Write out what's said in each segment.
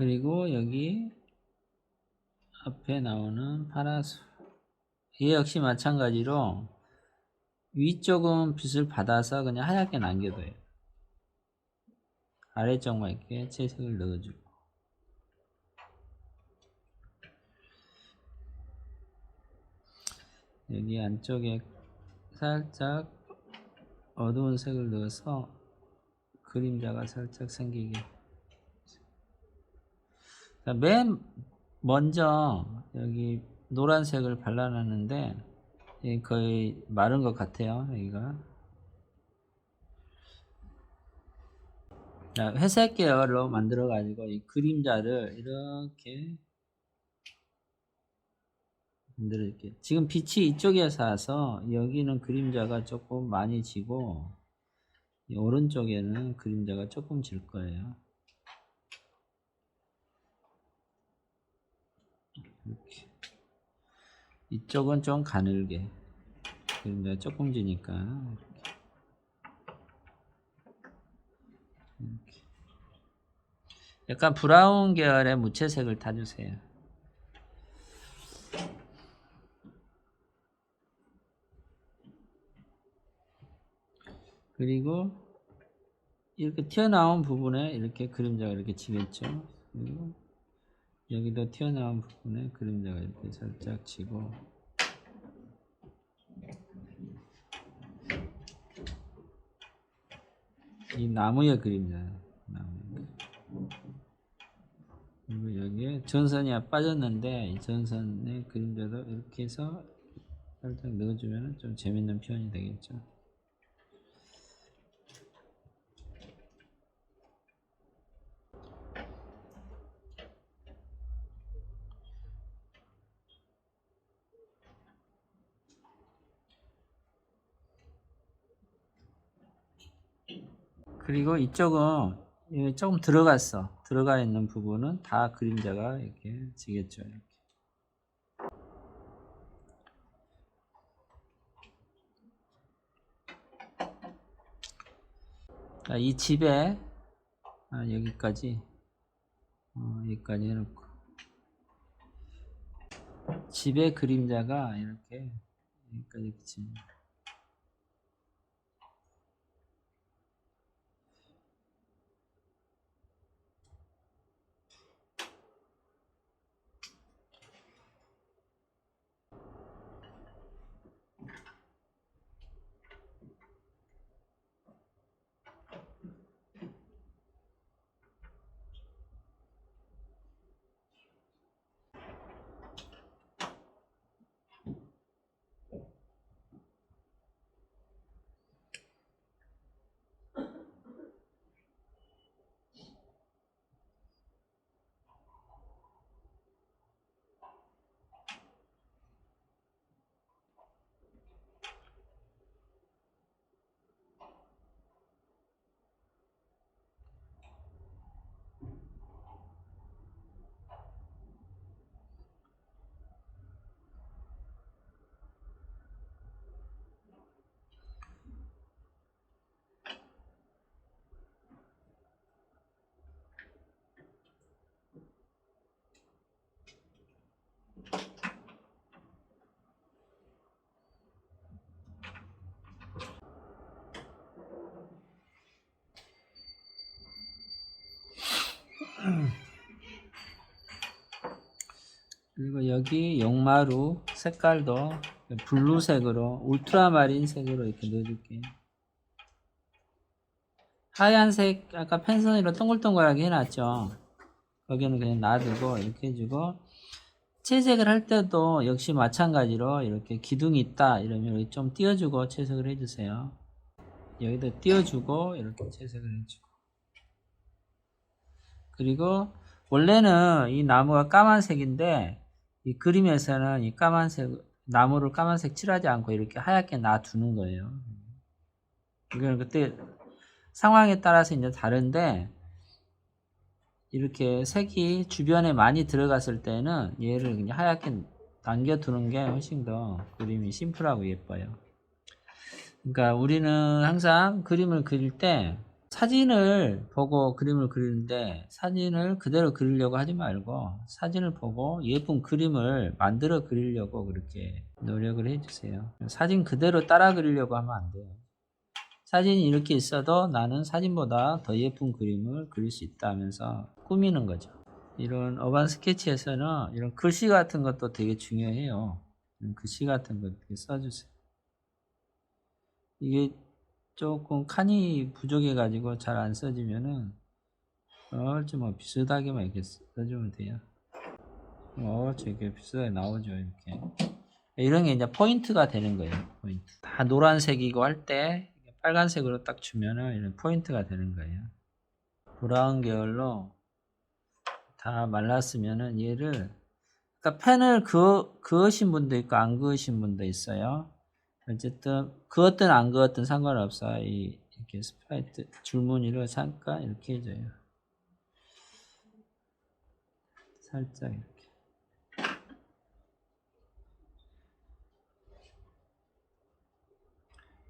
그리고 여기 앞에 나오는 파라솔. 얘 역시 마찬가지로 위쪽은 빛을 받아서 그냥 하얗게 남겨둬요. 아래쪽만 이렇게 채색을 넣어주고. 여기 안쪽에 살짝 어두운 색을 넣어서 그림자가 살짝 생기게. 자, 맨 먼저 여기 노란색을 발라놨는데 예, 거의 마른 것 같아요. 여기가. 자, 회색 계열로 만들어 가지고 이 그림자를 이렇게 만들어 줄게요. 지금 빛이 이쪽에서 와서 여기는 그림자가 조금 많이 지고 이 오른쪽에는 그림자가 조금 질 거예요. 이렇게. 이쪽은 좀 가늘게 그림자 조금 지니까 이렇게. 이렇게. 약간 브라운 계열의 무채색을 타주세요. 그리고 이렇게 튀어나온 부분에 이렇게 그림자가 이렇게 지겠죠. 그리고 여기도 튀어나온 부분에 그림자가 이렇게 살짝 지고 이 나무의 그림자 나무 그리고 여기에 전선이 빠졌는데 이 전선의 그림자도 이렇게 해서 살짝 넣어주면 좀 재밌는 표현이 되겠죠. 그리고 이쪽은 이게 조금 들어갔어. 들어가 있는 부분은 다 그림자가 이렇게 지겠죠. 이렇게. 자, 이 집에 아, 여기까지 어, 여기까지 해놓고 집의 그림자가 이렇게 여기까지 그칩니다. 그리고 여기 용마루 색깔도 블루색으로 울트라마린 색으로 이렇게 넣어줄게요. 하얀색 아까 펜선으로 동글동글하게 해놨죠. 거기는 그냥 놔두고 이렇게 해주고 채색을 할 때도 역시 마찬가지로 이렇게 기둥이 있다 이러면 좀 띄워주고 채색을 해주세요. 여기도 띄워주고 이렇게 채색을 해주고 그리고 원래는 이 나무가 까만색인데 이 그림에서는 이 까만색 나무를 까만색 칠하지 않고 이렇게 하얗게 놔두는 거예요. 이거는 그때 상황에 따라서 이제 다른데 이렇게 색이 주변에 많이 들어갔을 때는 얘를 그냥 하얗게 남겨두는 게 훨씬 더 그림이 심플하고 예뻐요. 그러니까 우리는 항상 그림을 그릴 때 사진을 보고 그림을 그리는데 사진을 그대로 그리려고 하지 말고 사진을 보고 예쁜 그림을 만들어 그리려고 그렇게 노력을 해주세요. 사진 그대로 따라 그리려고 하면 안 돼요. 사진이 이렇게 있어도 나는 사진보다 더 예쁜 그림을 그릴 수 있다 하면서 꾸미는 거죠. 이런 어반 스케치에서는 이런 글씨 같은 것도 되게 중요해요. 글씨 같은 거 이렇게 써주세요. 이게 조금 칸이 부족해가지고 잘 안 써지면은 얼추 뭐 비슷하게만 이렇게 써주면 돼요. 얼추 이렇게 비슷하게 나오죠 이렇게. 이런 게 이제 포인트가 되는 거예요. 포인트. 다 노란색이고 할 때 빨간색으로 딱 주면은 이런 포인트가 되는 거예요. 브라운 계열로 다 말랐으면은 얘를 그러니까 펜을 그 그으신 분도 있고 안 그으신 분도 있어요. 어쨌든 그었든 안 그었든 상관없어. 이 이렇게 스프라이트 줄무늬를 잠깐 이렇게 해줘요. 살짝 이렇게.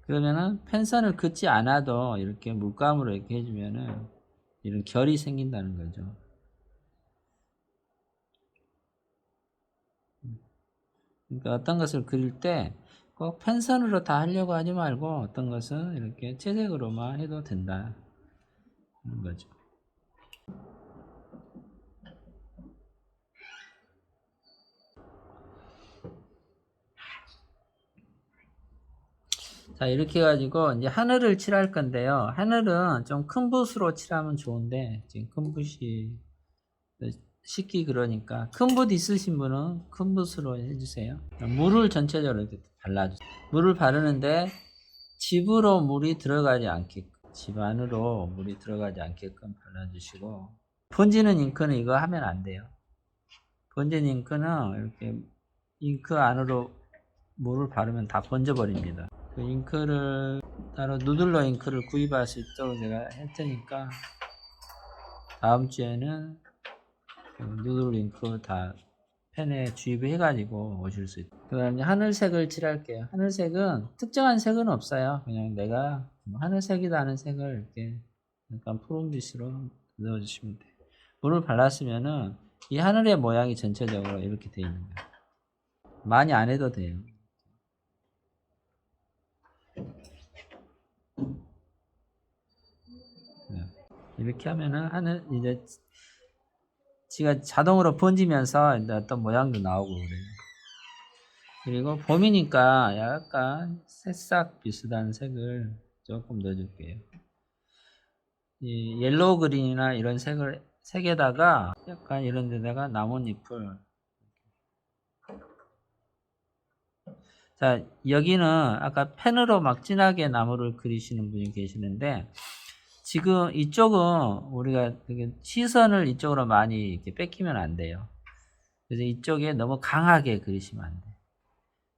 그러면은 펜선을 긋지 않아도 이렇게 물감으로 이렇게 해주면은 이런 결이 생긴다는 거죠. 그러니까 어떤 것을 그릴 때 꼭 펜선으로 다 하려고 하지 말고 어떤 것은 이렇게 채색으로만 해도 된다. 는 거죠. 자, 이렇게 해가지고 이제 하늘을 칠할 건데요. 하늘은 좀 큰 붓으로 칠하면 좋은데, 지금 큰 붓이 식기 그러니까 큰 붓 있으신 분은 큰 붓으로 해주세요. 물을 전체적으로 이렇게 발라주세요. 물을 바르는데 집으로 물이 들어가지 않게끔 집 안으로 물이 들어가지 않게끔 발라주시고 번지는 잉크는 이거 하면 안 돼요. 번지는 잉크는 이렇게 잉크 안으로 물을 바르면 다 번져 버립니다. 그 잉크를 따로 누들러 잉크를 구입할 수 있도록 내가 할 테니까 다음 주에는 그 누들 잉크 다 펜에 주입해 가지고 오실 수 있다. 그 다음에 하늘색을 칠할게요. 하늘색은 특정한 색은 없어요. 그냥 내가 뭐 하늘색이다 하는 색을 이렇게 약간 푸른 빛으로 넣어주시면 돼요. 물을 발랐으면은 이 하늘의 모양이 전체적으로 이렇게 되어 있는 거예요. 많이 안 해도 돼요. 네. 이렇게 하면은 하늘 이제 지가 자동으로 번지면서 어떤 모양도 나오고 그래요. 그리고 봄이니까 약간 새싹 비슷한 색을 조금 넣어줄게요. 이 옐로우 그린이나 이런 색을 색에다가 약간 이런 데다가 나뭇잎을 자 여기는 아까 펜으로 막 진하게 나무를 그리시는 분이 계시는데 지금 이쪽은 우리가 시선을 이쪽으로 많이 이렇게 뺏기면 안 돼요. 그래서 이쪽에 너무 강하게 그리시면 안 돼요.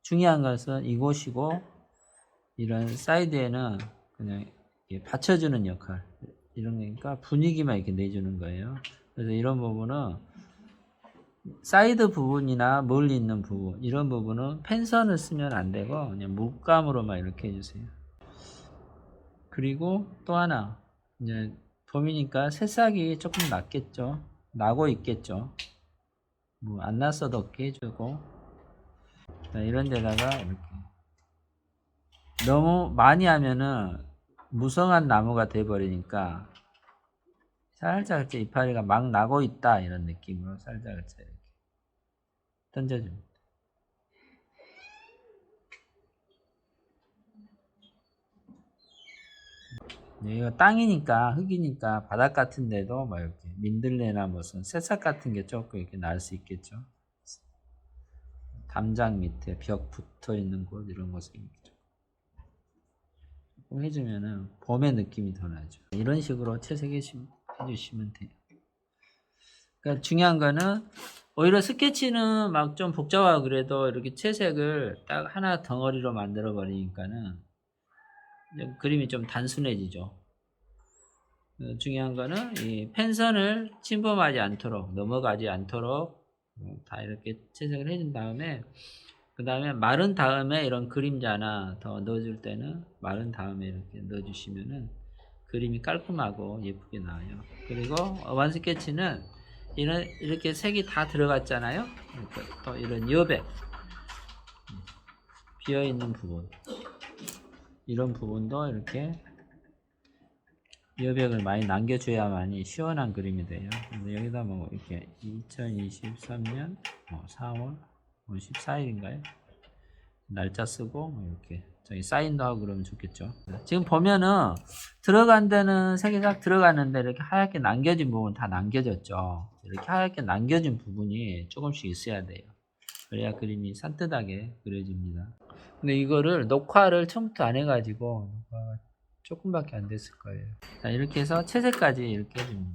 중요한 것은 이곳이고 이런 사이드에는 그냥 받쳐주는 역할 이런 거니까 분위기만 이렇게 내주는 거예요. 그래서 이런 부분은 사이드 부분이나 멀리 있는 부분 이런 부분은 펜선을 쓰면 안 되고 그냥 물감으로만 이렇게 해주세요. 그리고 또 하나 이제 봄이니까 새싹이 조금 났겠죠. 나고 있겠죠. 뭐 안 났어도 없게 해주고 자, 이런 데다가 이렇게 너무 많이 하면은 무성한 나무가 돼버리니까 살짝 이파리가 막 나고 있다 이런 느낌으로 살짝 이렇게 던져줍니다. 여기가 땅이니까 흙이니까 바닥 같은 데도 막 이렇게 민들레나 무슨 새싹 같은 게 조금 이렇게 날 수 있겠죠. 담장 밑에 벽 붙어 있는 곳 이런 곳에 조금 해주면은 봄의 느낌이 더 나죠. 이런 식으로 채색해 주시면 돼요. 그러니까 중요한 거는 오히려 스케치는 막 좀 복잡하고 그래도 이렇게 채색을 딱 하나 덩어리로 만들어 버리니까는 그림이 좀 단순해지죠. 어, 중요한 거는 이 펜선을 침범하지 않도록 넘어가지 않도록 어, 다 이렇게 채색을 해준 다음에 그 다음에 마른 다음에 이런 그림자나 더 넣어줄 때는 마른 다음에 이렇게 넣어주시면은 그림이 깔끔하고 예쁘게 나와요. 그리고 어반 스케치는 이런 이렇게 색이 다 들어갔잖아요. 그러니까 또 이런 여백 비어 있는 부분 이런 부분도 이렇게 여백을 많이 남겨줘야만이 시원한 그림이 돼요. 근데 여기다 뭐 이렇게 2023년 4월 14일인가요? 날짜 쓰고 뭐 이렇게 저기 사인도 하고 그러면 좋겠죠. 지금 보면은 들어간 데는 색이 싹 들어갔는데 이렇게 하얗게 남겨진 부분 다 남겨졌죠. 이렇게 하얗게 남겨진 부분이 조금씩 있어야 돼요. 그래야 그림이 산뜻하게 그려집니다. 근데 이거를 녹화를 처음부터 안 해가지고 조금밖에 안 됐을 거예요. 자, 이렇게 해서 채색까지 이렇게 해줍니다.